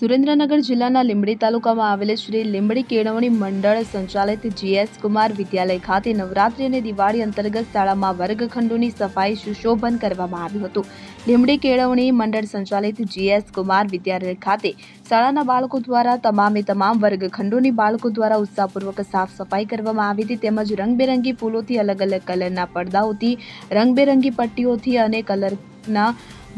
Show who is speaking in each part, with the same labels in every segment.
Speaker 1: સુરેન્દ્રનગર જિલ્લાના લીંબડી તાલુકામાં આવેલ શ્રી લીંબડી કેળવણી મંડળ સંચાલિત જીએસ કુમાર વિદ્યાલય ખાતે નવરાત્રી અને દિવાળી અંતર્ગત શાળામાં વર્ગખંડોની સફાઈ સુશોભન કરવામાં આવ્યું હતું. લીંબડી કેળવણી મંડળ સંચાલિત જીએસ કુમાર વિદ્યાલય ખાતે શાળાના બાળકો દ્વારા તમામે તમામ વર્ગખંડોની બાળકો દ્વારા ઉત્સાહપૂર્વક સાફ સફાઈ કરવામાં આવી હતી. તેમજ રંગબેરંગી ફૂલોથી અલગ અલગ કલરના પડદાઓથી, રંગબેરંગી પટ્ટીઓથી અને કલરના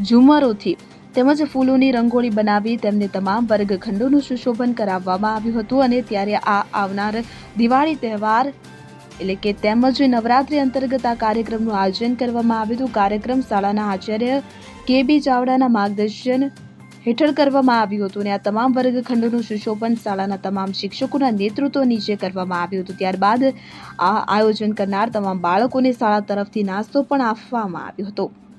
Speaker 1: ઝુમરોથી તેમજ ફૂલોની રંગોળી બનાવી તેમને તમામ વર્ગખંડોનું સુશોભન કરાવવામાં આવ્યું હતું અને ત્યારે આ આવનાર દિવાળી તહેવાર એટલે કે તેમજ નવરાત્રી અંતર્ગત આ કાર્યક્રમનું આયોજન કરવામાં આવ્યું હતું. કાર્યક્રમ શાળાના આચાર્ય કે બી ચાવડાના માર્ગદર્શન હેઠળ કરવામાં આવ્યું હતું અને આ તમામ વર્ગખંડોનું સુશોભન શાળાના તમામ શિક્ષકોના નેતૃત્વ નીચે કરવામાં આવ્યું હતું. ત્યારબાદ આ આયોજન કરનાર તમામ બાળકોને શાળા તરફથી નાસ્તો પણ આપવામાં આવ્યો હતો.